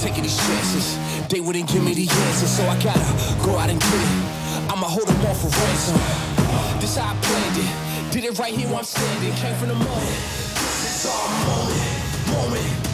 taking these chances. They wouldn't give me the answers, so I gotta go out and get it. I'ma hold them off for ransom. This how I planned it. Did it right here where I'm standing. Came from the mud. This is our moment, moment.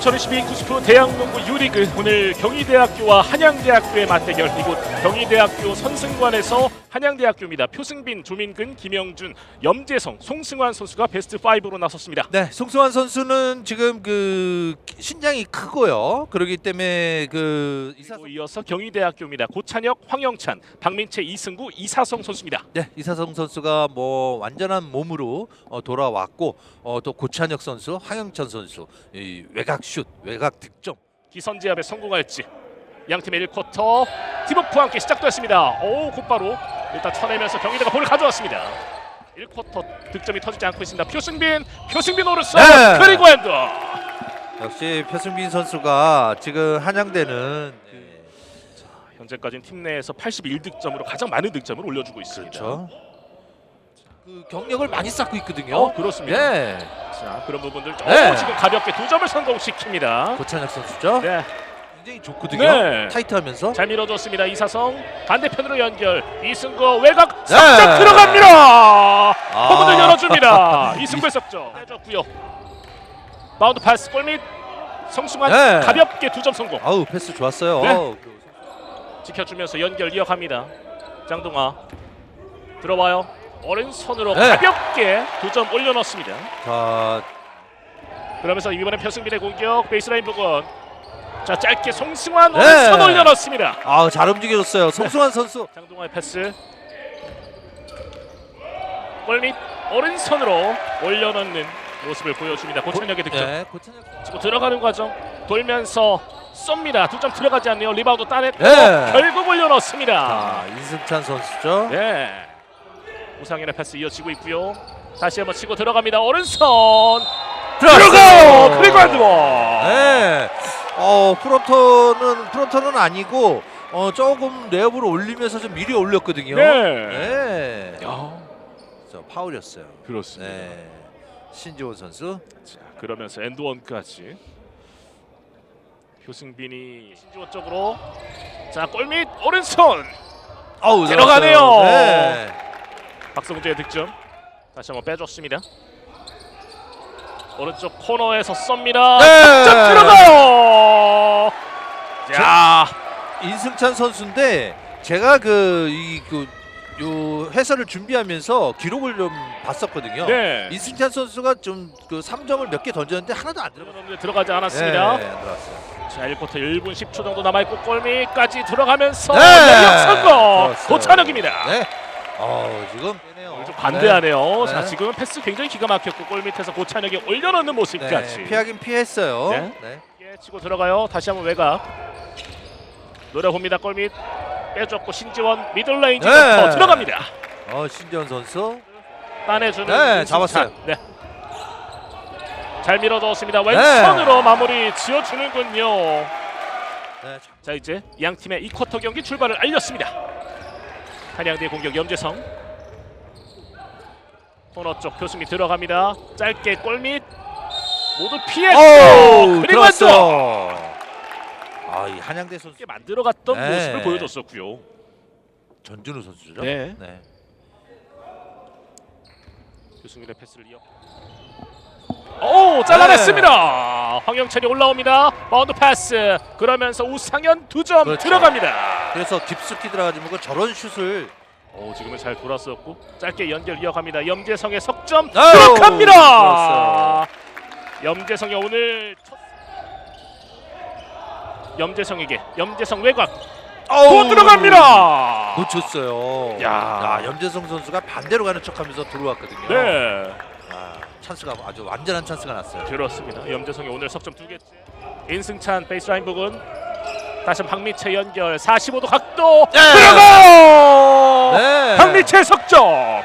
2022 구스프 대학농구 유리그 오늘 경희대학교와 한양대학교의 맞대결 이곳 경희대학교 선승관에서 한양대학교입니다. 표승빈, 조민근, 김영준, 염재성, 송승환 선수가 베스트 5로 나섰습니다. 네, 송승환 선수는 지금 그 신장이 크고요. 그렇기 때문에 그 이사 그리고 이어서 경희대학교입니다. 고찬혁, 황영찬, 박민채, 이승구, 이사성 선수입니다. 네, 이사성 선수가 뭐 완전한 몸으로 어, 돌아왔고 어, 또 고찬혁 선수, 황영찬 선수 이 외곽 슛, 외곽 득점. 기선 제압에 성공할지 양 팀의 1쿼터 팀워크와 함께 시작됐습니다. 오 곧바로 일단 쳐내면서 경희대가 볼을 가져왔습니다. 1쿼터 득점이 터지지 않고 있습니다. 표승빈, 표승빈 오른손 네. 그리고 엔드. 역시 표승빈 선수가 지금 한양대는 네, 현재까지는 팀 내에서 81득점으로 가장 많은 득점을 올려주고 있습니다. 그렇죠. 그 경력을 많이 쌓고 있거든요. 어, 그렇습니다. 네, 자 그런 부분들 네. 오, 지금 가볍게 두 점을 성공시킵니다. 고찬혁 선수죠. 네, 굉장히 좋거든요. 네. 타이트하면서. 잘 밀어줬습니다. 이사성 반대편으로 연결 이승구 외곽 네. 석점 들어갑니다. 아. 허문을 열어줍니다. 이승구의 석점 해줬고요. 바운드 패스 골밑 성승환 네. 가볍게 두 점 성공. 아우 패스 좋았어요. 네. 어우, 지켜주면서 연결 이어갑니다. 장동아 들어와요. 오른손으로 네. 가볍게 두 점 올려놓습니다. 자, 그러면서 이번에 표승빈의 공격 베이스라인 부분. 자 짧게 송승환 네. 오른손 올려놓습니다. 아, 잘 움직여줬어요. 송승환 선수. 장동아의 패스. 골밑 오른손으로 올려놓는 모습을 보여줍니다. 고찬혁의 득점. 네. 치고 들어가는 과정 돌면서 쏩니다. 두 점 들어가지 않네요. 리바운드 따냈고 네. 결국 올려놓습니다. 자, 인승찬 선수죠. 네. 우상현의 패스 이어지고 있고요. 다시 한번 치고 들어갑니다. 오른손 들어갔어요. 들어가요. 그리고 안드워. 네. 어, 프론터는 프론터는 아니고 어, 조금 레업으로 올리면서 좀 미리 올렸거든요. 네. 네. 야, 저 파울이었어요. 그렇습니다. 네. 신지원 선수. 자, 그러면서 엔드원까지 효승빈이 신지원 쪽으로 자 골밑 오른손 아우, 들어가네요. 네. 박성주의 득점 다시 한번 빼줬습니다. 오른쪽 코너에서 쏩니다. 네. 들어가요. 자, 인승찬 선수인데 제가 그이그 요 해설을 준비하면서 기록을 좀 봤었거든요. 네. 인승찬 선수가 좀 그 3점을 몇 개 던졌는데 하나도 안. 들어갔는데 들어가지 않았습니다. 네, 안 들어갔어요. 자, 1쿼터 1분 10초 정도 남아있고 골밑까지 들어가면서 네. 내력 성공 들어갔어요. 고찬혁입니다. 네. 어, 지금 좀 반대하네요. 네. 자, 지금은 패스 굉장히 기가 막혔고 골 밑에서 고찬혁이 올려놓는 네. 모습까지. 네, 피하긴 피했어요. 네. 네. 예, 치고 들어가요. 다시 한번 외곽. 노려봅니다. 골밑 빼줬고 신지원 미들레인지 네. 네. 들어갑니다. 어, 신지원 선수. 따내주는 네. 잡았어요. 네. 잘 밀어넣었습니다. 왼손으로 마무리 지어주는군요. 네. 자 이제 양 팀의 2쿼터 경기 출발을 알렸습니다. 한양대 공격 염재성 코너 쪽 교수미 들어갑니다. 짧게 골밑 모두 피했고 오, 그리고 들어갔어. 아, 이 한양대 선수 쉽게 만들어갔던 네. 모습을 보여줬었고요. 전준우 선수죠. 네. 네. 교수민의 패스를 이어. 오 잘라냈습니다. 황영철이 올라옵니다. 바운드 패스. 그러면서 우상현 두 점 그렇죠. 들어갑니다. 그래서 깊숙이 들어가지 말고 저런 슛을 오 지금은 잘 돌았었고 짧게 연결 이어갑니다. 염재성의 석점 들어갑니다. 염재성이 오늘 첫... 염재성에게 염재성 외곽 또 들어갑니다. 놓쳤어요. 야. 야, 염재성 선수가 반대로 가는 척하면서 들어왔거든요. 네 아, 찬스가 아주 완전한 찬스가 났어요. 그렇습니다. 염재성이 오늘 석점 두 개째. 인승찬 베이스라인 부분 다시 한번 박미채 연결 45도 각도 네. 들어가. 네. 박미채 석점.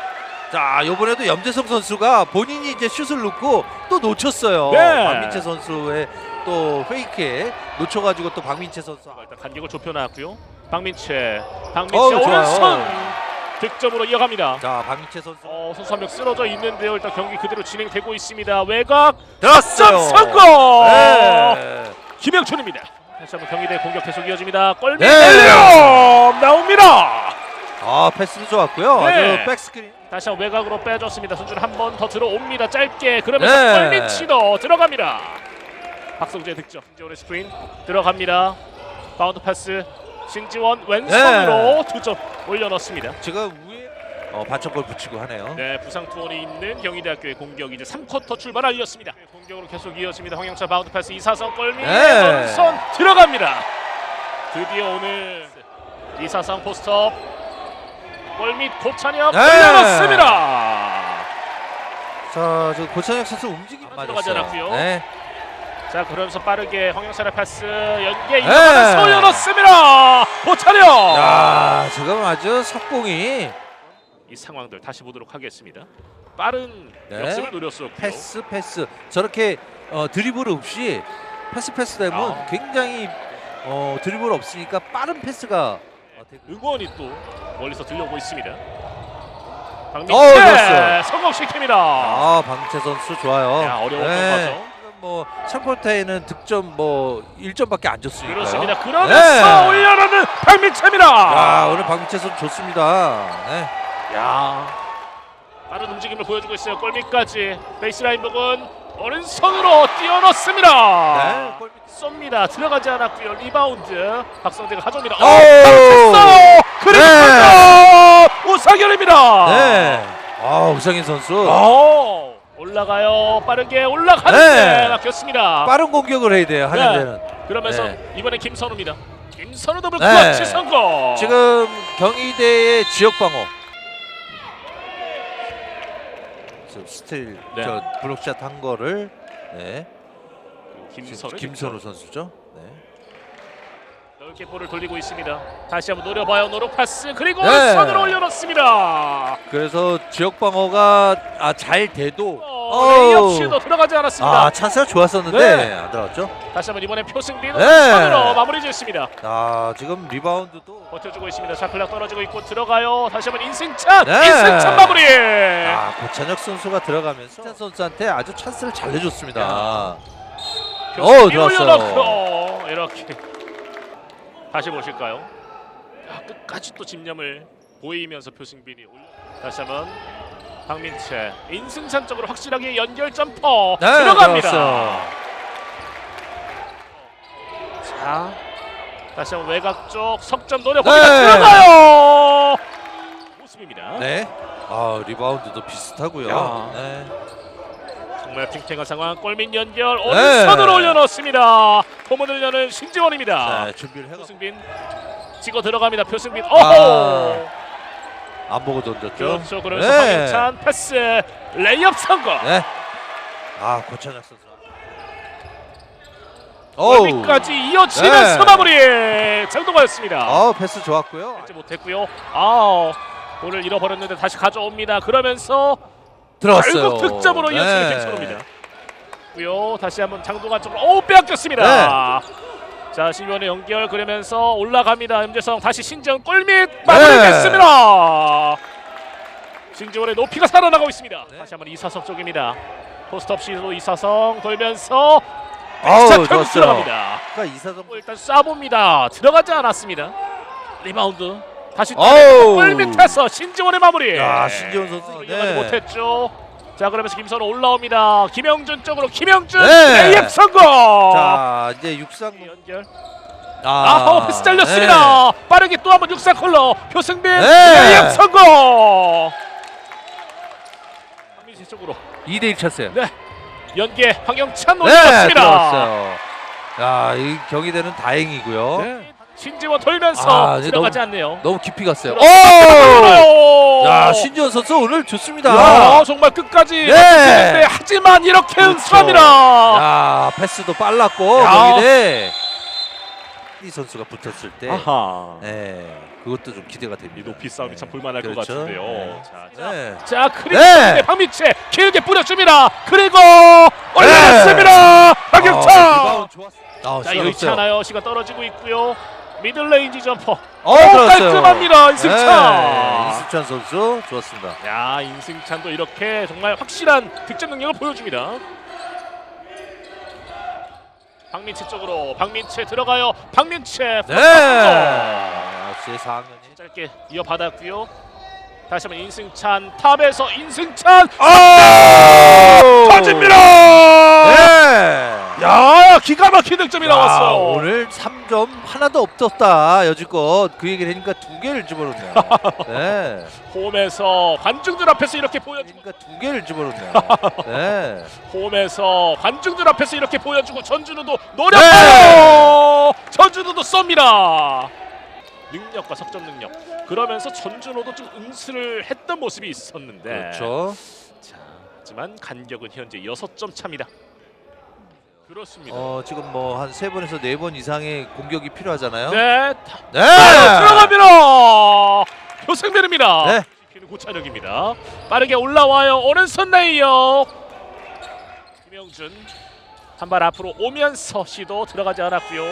자, 이번에도 염재성 선수가 본인이 이제 슛을 놓고 또 놓쳤어요. 네. 박민채 선수의 또 페이크에 놓쳐가지고 또 박민채 선수. 일단 간격을 좁혀 놨고요. 박민채, 박민채 어우, 좋아요. 오른손 득점으로 이어갑니다. 자 박민채 선수 어, 선수 한 명 쓰러져 있는데요. 일단 경기 그대로 진행되고 있습니다. 외곽 들었어요. 점 성공! 네. 김영춘입니다. 다시 한번 경기대 공격 계속 이어집니다. 골밑 네. 나옵니다. 아 패스도 좋았고요. 네. 아주 백스크린. 다시 한 번 외곽으로 빼줬습니다. 손준 한 번 더 들어옵니다. 짧게 그러면서 네. 시도 들어갑니다. 박성재 득점. 신지원의 스크린 들어갑니다. 바운드 패스 신지원 왼손으로 두점 올려넣습니다. 지금 위에 어, 반짝골 붙이고 하네요. 네, 부상 투혼이 있는 경희대학교의 공격 이제 3쿼터 출발 알렸습니다. 공격으로 계속 이어집니다. 황영철 바운드 패스 이사성 골밑 네. 왼손 들어갑니다. 드디어 오늘 이사성 포스트업 골밑 고찬엽 네. 올려놓습니다. 자, 저 고찬혁 선수 움직임 안 들어가지 맞았어요. 않았고요. 네. 자 그러면서 빠르게 황영철의 패스 연계 네. 이어가면서 올려놓습니다. 고찬엽. 야, 지금 아주 석공이 이 상황들 다시 보도록 하겠습니다. 빠른 네. 역습을 노렸었고 패스 패스 저렇게 어, 드리블 없이 패스 패스 되면 아. 굉장히 어, 드리블 없으니까 빠른 패스가 응원이 또 멀리서 들려오고 있습니다. 어, 박민채 좋았어요. 성공시킵니다. 아, 방채 선수 좋아요. 야, 어려웠던 네. 과정. 지금 뭐 챔포테에는 득점 뭐 1점밖에 안 줬으니까요. 그렇습니다. 그러면서 네. 올려놓는 박민채입니다. 야, 오늘 방채 선수 좋습니다. 네. 야, 빠른 움직임을 보여주고 있어요. 골밑까지 베이스라인 부분 오른손으로 뛰어넣습니다. 네. 골 밑- 쏩니다. 들어가지 않았고요. 리바운드 박성재가 가져옵니다. 오! 어, 박쳤어요. 그리고 네. 우상현입니다. 네. 아, 우상인 선수 어, 올라가요. 빠르게 올라가는데 네. 막혔습니다. 빠른 공격을 해야 돼요. 한양대는. 그러면서 네. 이번엔 김선우입니다. 김선우 더블 네. 클러치 성공. 지금 경희대의 지역 방어. 지금 스틸 네. 저 블록샷 한 거를 네. 김선우 김선우 선수죠. 네. 넓게 볼을 돌리고 있습니다. 다시 한번 노려봐요. 노로 패스 그리고 네. 손으로 올려놓습니다. 그래서 지역 방어가 아, 잘 돼도 어, 레이업 시도 들어가지 않았습니다. 아 찬스가 좋았었는데 네. 안 들어갔죠. 다시 한번 이번에 표승빈 네. 손으로 마무리 지었습니다. 아 지금 리바운드도 버텨주고 있습니다. 샤클락 떨어지고 있고 들어가요. 다시 한번 인승찬 네. 인승찬 마무리. 아 고찬혁 선수가 들어가면서 찬 선수한테 아주 찬스를 잘 내줬습니다. 좋았어요. 올려놓고 이렇게 다시 보실까요? 야, 끝까지 또 집념을 보이면서 표승빈이 올려. 다시 한번 박민채 인승찬 쪽으로 확실하게 연결 점퍼 네, 들어갑니다. 좋았어요. 자, 다시 한번 외곽 쪽 석점 노려봅니다. 네. 들어가요. 모습입니다. 네. 아 리바운드도 비슷하고요. 야. 네. 정말 팽팽한 상황. 골밑 연결 오른손으로 네. 올려놓습니다. 포문을 여는 신지원입니다. 네, 준비를 해가 표승빈 찍어 들어갑니다. 표승빈. 아. 오호. 안 보고 던졌죠. 그렇죠. 그래서 네. 황영찬 패스 레이업 성공. 네. 아 고찬혁 선수. 어우. 골밑까지 이어지면서 네. 마무리. 장동화였습니다. 아 패스 좋았고요. 하지 못했고요. 아 볼을 잃어버렸는데 다시 가져옵니다. 그러면서 들어갔어요. 결국 득점으로 이어지는 네. 김선우입니다. 고요 다시 한번 장동환 쪽으로 오 빼앗겼습니다. 네. 자 신변의 연결 그러면서 올라갑니다. 임재성 다시 신지원 골밑 네. 마무리됐습니다. 신지원의 높이가 살아나고 있습니다. 네. 다시 한번 이사성 쪽입니다. 포스트업 시도 이사성 돌면서 아우 좋았어요. 들어갑니다. 그러니까 이사점 일단 쏴봅니다. 들어가지 않았습니다. 리바운드 다시 아우. 골 밑에서 신지원의 마무리. 야 신지원 선수. 이기지 못했죠. 자 그러면서 김선우 올라옵니다. 김영준 쪽으로 김영준 네. 레이업 성공. 자 이제 육상 연결. 아, 아, 패스 잘렸습니다. 빠르게 또 한번 육상 컬러 표승빈 네. 레이업 성공. 한민수 쪽으로 네. 2대1 찼어요. 네 연계 황영찬 네, 올렸습니다. 들어왔어요. 야, 이 경기대는 다행이고요. 네. 신지원 돌면서 아, 이제 들어가지 너무- 않네요. 너무 깊이 갔어요. 오! 오! 야, 신지원 선수 오늘 좋습니다. 야, 정말 끝까지 네. 맞추는데 하지만 이렇게 그렇죠. 응수합니다. 야, 패스도 빨랐고 야. 경기대 이 선수가 붙었을 때, 아하. 네, 그것도 좀 기대가 이 됩니다. 높이 싸움이 네. 참 볼만할 것 그렇죠. 같은데요. 네. 자, 자, 네. 자 그리고 네. 박미채 길게 뿌려줍니다. 그리고. 아, 박영찬. 리바운드 좋았어. 아, 자 없어요. 않아요. 시간 떨어지고 있고요. 미들 레인지 점퍼. 어, 들어갔어요. 깔끔합니다, 인승찬. 네, 인승찬 선수 좋았습니다. 야 인승찬도 이렇게 정말 확실한 득점 능력을 보여줍니다. 박민채 쪽으로 박민채 들어가요. 박민채 네. 역시 4학년이 짧게 이어받았고요. 다시 한번 인승찬 탑에서 인승찬 아! 터집니다. 네. 야 기가 막힌 득점이 나왔어요. 야, 오늘 3점 하나도 없었다 여지껏 그 얘기를 하니까 두 개를 집어넣네요. 네. 홈에서 관중들 앞에서 이렇게 보여주고 그러니까 두 개를 집어넣네요. 네. 홈에서 관중들 앞에서 이렇게 보여주고 전준우도 노력하고 전준우도 쏩니다. 능력과 석점 능력. 그러면서 전준호도 좀 응수를 했던 모습이 있었는데 그렇죠. 자, 하지만 간격은 현재 6점 차입니다. 그렇습니다. 어 지금 뭐 한 세 번에서 네 번 이상의 공격이 필요하잖아요. 네, 다- 네. 들어갑니다. 표승배입니다. 네. 지키는 고찬혁입니다. 빠르게 올라와요. 오른손 레이어. 김영준 한 발 앞으로 오면서 시도 들어가지 않았고요.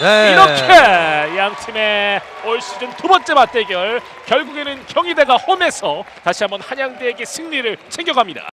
네. 이렇게 양 팀의 올 시즌 두 번째 맞대결 결국에는 경희대가 홈에서 다시 한번 한양대에게 승리를 챙겨갑니다.